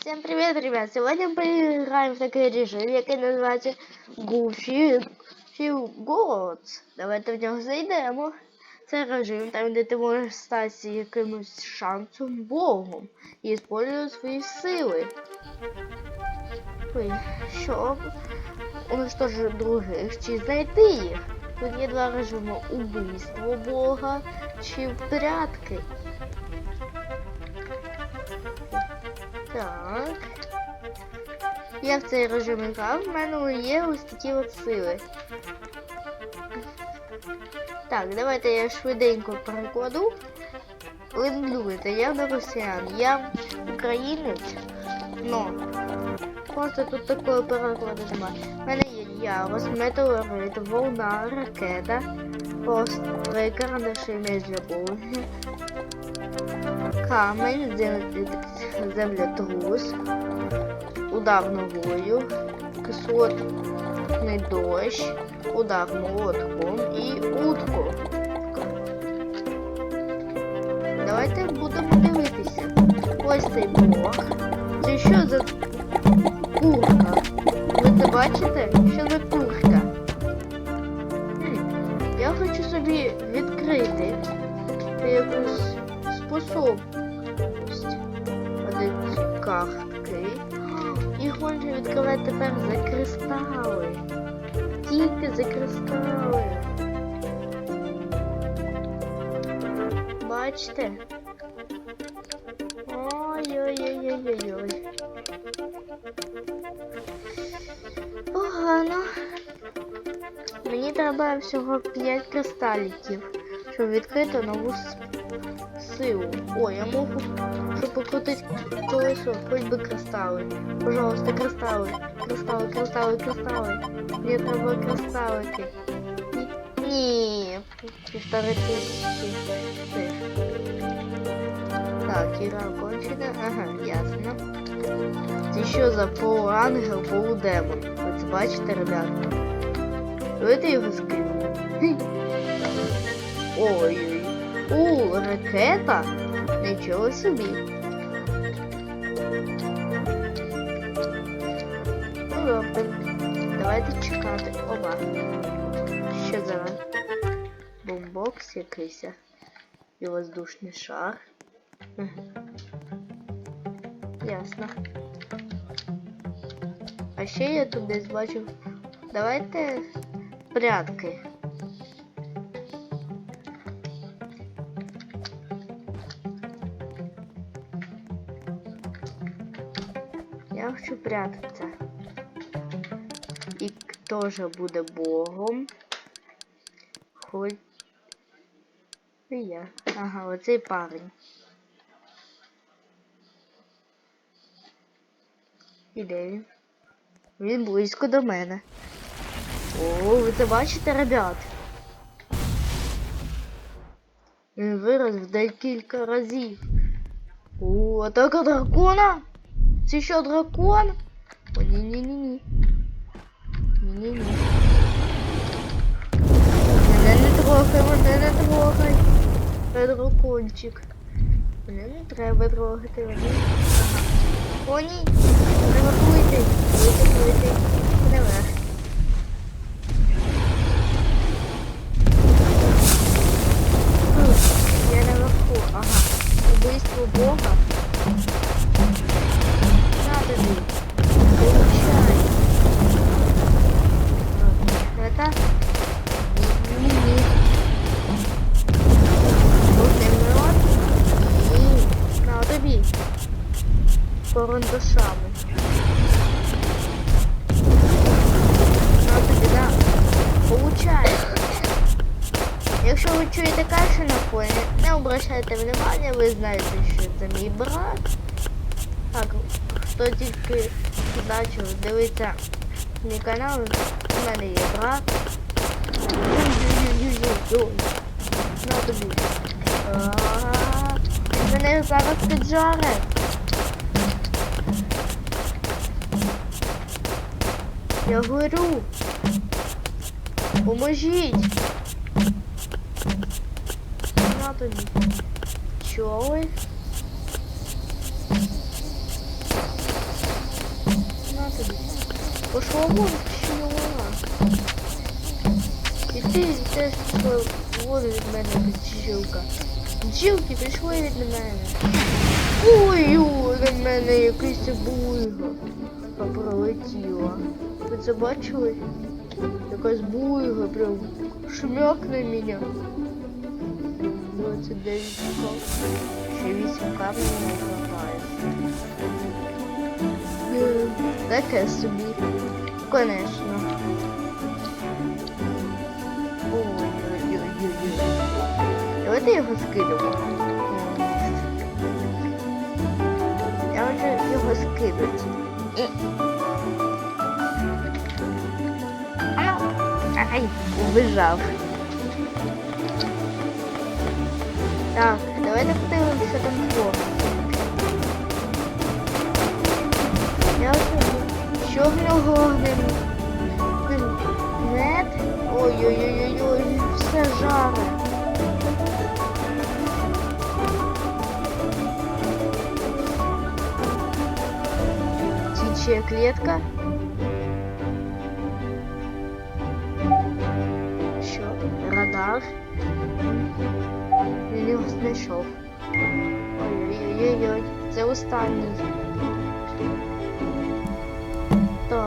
Всем привет, ребят! Сегодня мы играем в такой режим, який називається Goofy Gods. Давайте в нього зайдемо. Це режим, там де ти можеш стати якимось шансом богом і использувати свої сили. Щоб уничтожити других чи знайти їх. Тут є два режими убийство бога чи прятки. Так. Я в цей режим грав, в мене є ось такі от сили. Так, давайте я швиденько перекладу. Ви не я не росіян, я українець, но просто тут такого перекладу немає. У мене є ярус, метеорит, волна, ракета, острий карандаші для боги, камень, зем- землетрус, удар ногою, кислотний дощ, удар молотком і утку. Давайте будемо дивитися. Ось цей блок. Це що за картки. І хочу відкривати тепер за кристали. Тільки за кристали. Бачите? Ой-ой-ой-ой-ой. Погано. Мені треба всього 5 кристаліків, щоб відкрити нову с- силу. О, я можу, щоб покрутити колесо, хоч би кристали. Пожалуйста, кристали. Кристали, кристали, кристали. Мені треба кристалики. Ні, півтори тисячі. Так, ігра окончена. Ага, ясно. Це що за полуангел, полудемон? Це бачите, ребята? Давайте його скинемо. Хі. У, ракета? Нічого собі. Ну добре. Давайте чекати. Оба. Що за бомбокс якийсь? І воздушний шар. Ясно. А ще я тут десь бачив. Давайте прятки. Я хочу прятаться. І теж буде богом. Хоть і я. Ага, оцей парень. І де він? Він близько до мене. О, ви це бачите, ребят? Він вирос в декілька разів. О, атака дракона? Це що, дракон? О, ні-ні-ні-ні. Ні-ні-ні. Мене не трогай, мене не трогай. Це дракончик. Мене не треба трогати. Ага. О, ні. Треба плити. Плити, плити. Наверх. Я наверху. Ага. Убийство Бога. Хто тільки почав дивитися мій канал, у мене є брат. На тобі. Він мене зараз піджаре. Я горю. Поможіть. На тобі. Чого ви? Пошла вон, щілова. І ти теж вон від мене, бджілка. Бджілки пішли від мене. Ой, на мене якийсь буйга пролетіла. Ви це бачили? Якась буйга прям шмяк на мене. 29 школ. Ще 8 камнів не хватає. Таке собі. Конечно. Ой-ой-ой-ой-ой. Давайте його скидемо. Я хочу його. Ау! Ай, убежав. Так, давайте подивимося, там твориться. Що огнем? Нет? Ой-ой-ой-ой, все жаре. Птичья клетка. Що? Радар. Він його знайшов. Ой-ой-ой-ой, це останній.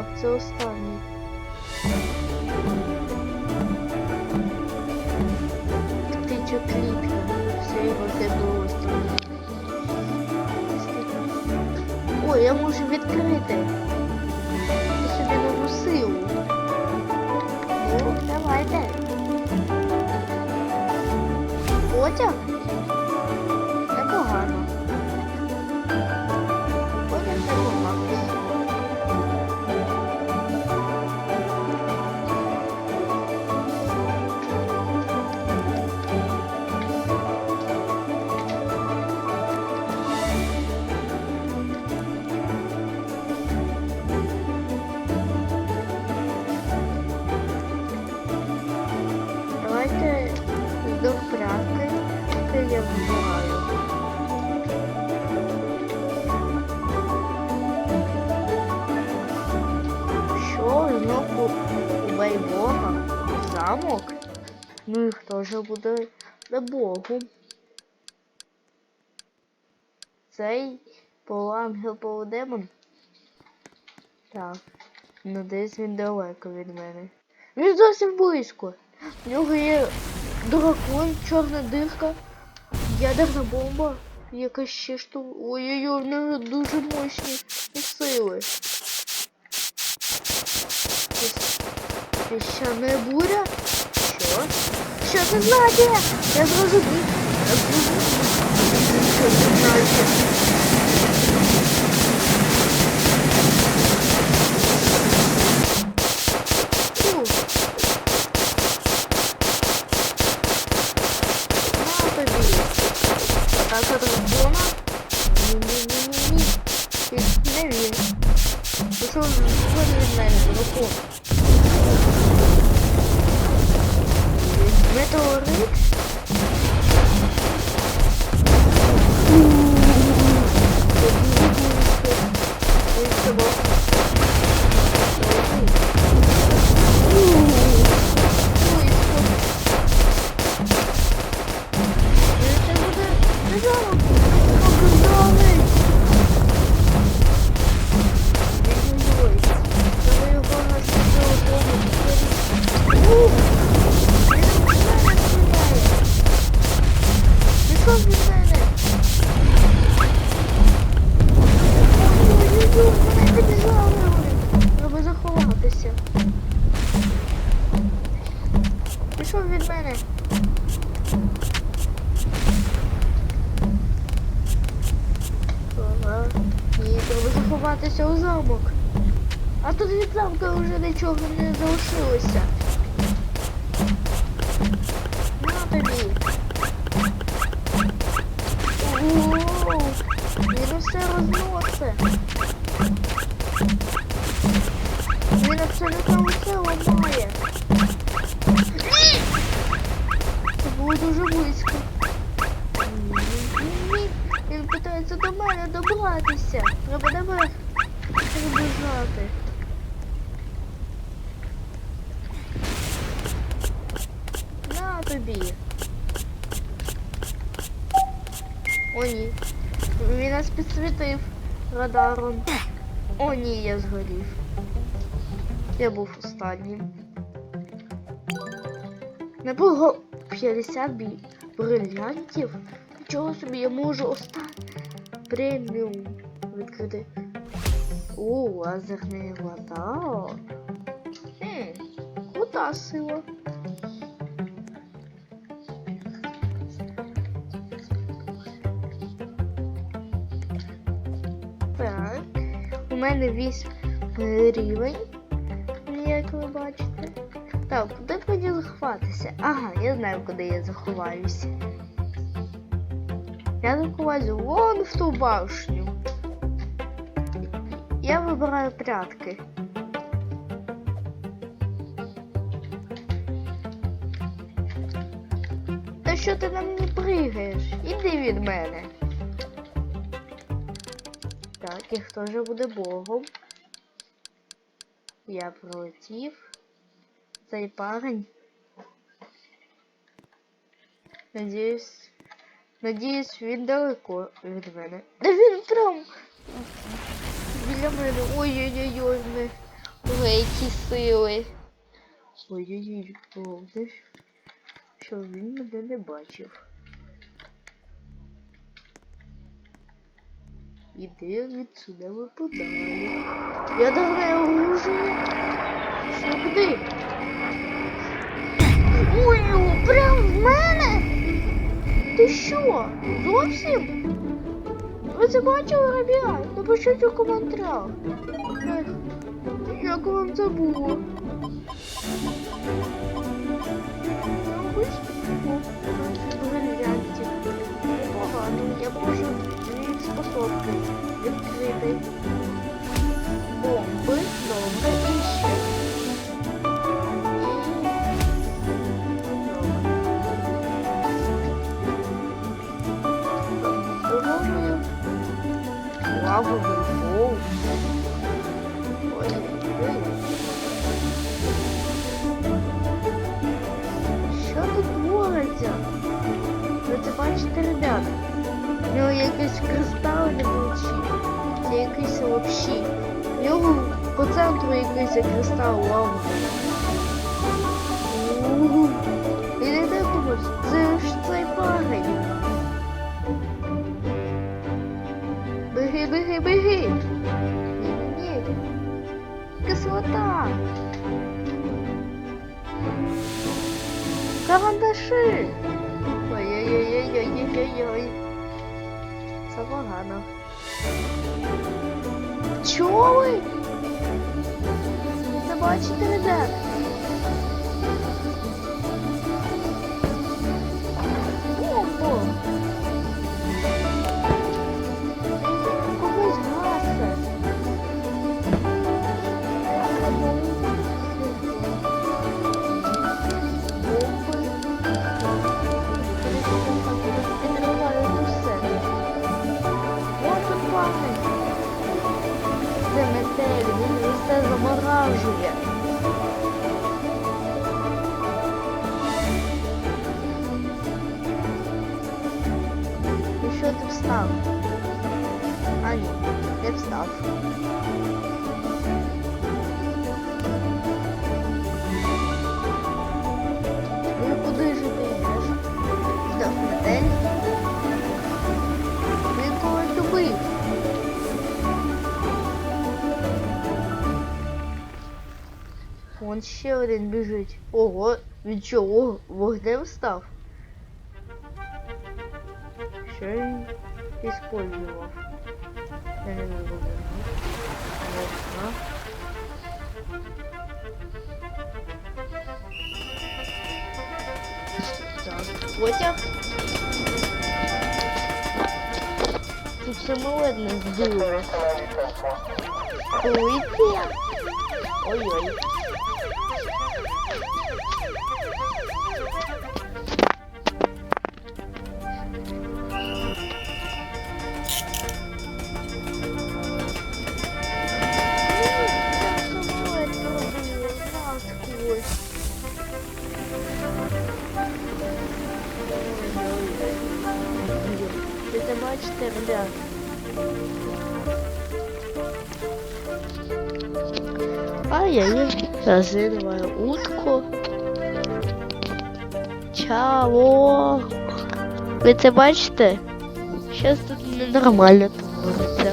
Так, це останній. Птича клітка. Все його тебе останній. Ой, я можу відкрити. Я собі нову силу. Ну, давайте. Потяг? Замок? Ну і хто ж буде на Богу? Цей полуангел полудемон? Так. Ну десь він далеко від мене. Він зовсім близько. В нього є дракон, чорна дирка, ядерна бомба, якась ще штука. Ой-ой-ой, в нього дуже мощні сили. Піщана буря? Що? Що це значить? Я зрозумів. Що це значить? Не він. Ти що згоден від мене, дракон? Метеорит? Ой, собак. Треба тут від замка вже нічого не залишилося. На тобі. Оу, він усе розносить. Він абсолютно усе ламає. Це було дуже близько. Тобі. О, ні. Він нас підсвітив радаром. О, ні, я згорів. Я був останнім. Не було 50 бі... брилянтів. Нічого собі, я можу останній преміум відкрити. О, лазерний вода. Хм, крута сила. Мене 8 рівень, як ви бачите. Так, куди мені заховатися? Ага, я знаю, куди я заховаюся. Я заховаюся вон в ту башню. Я вибираю прятки. Та що ти на мені пригаєш? Іди від мене. Так, і хто же буде богом? Я пролетів. Цей парень. Надіюсь. Надіюсь, він далеко від мене. Да він прям біля мене. Ой-ой-ой. Ой, які сили. Ой-ой-ой, що він мене не бачив. Іди відсюди випадає. Я дограю оружие. Що куди? Ой, прям в мене? Ти що? Зовсім? Ви це бачили, ребят? Напишіть у коментарях. Як вам це було? Дві відкритий, відкрити. Бомби, добре, і ще. Добре. Якийсь кристал лавовий. Угу. І не так думаєш, це ж цей парень. Беги, беги, беги. Ні, кислота. Карандаши. Ой-ой-ой-ой-ой-ой-ой. Це погано. Пчоли? Ви Це бачите, ще один біжить. Ого, він чого вогнем став? Що він іспользував? Я не знаю. Так, Котя. Тут самолетно сбило. Уйти. Ой-ой. 4, да. А я не разрываю утку. Чао! Вы це бачите? Щас тут ненормально твориться.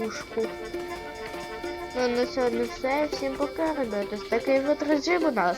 Пушку. Ну, на сьогодні все. Всім пока, ребята. Такий вот режим у нас.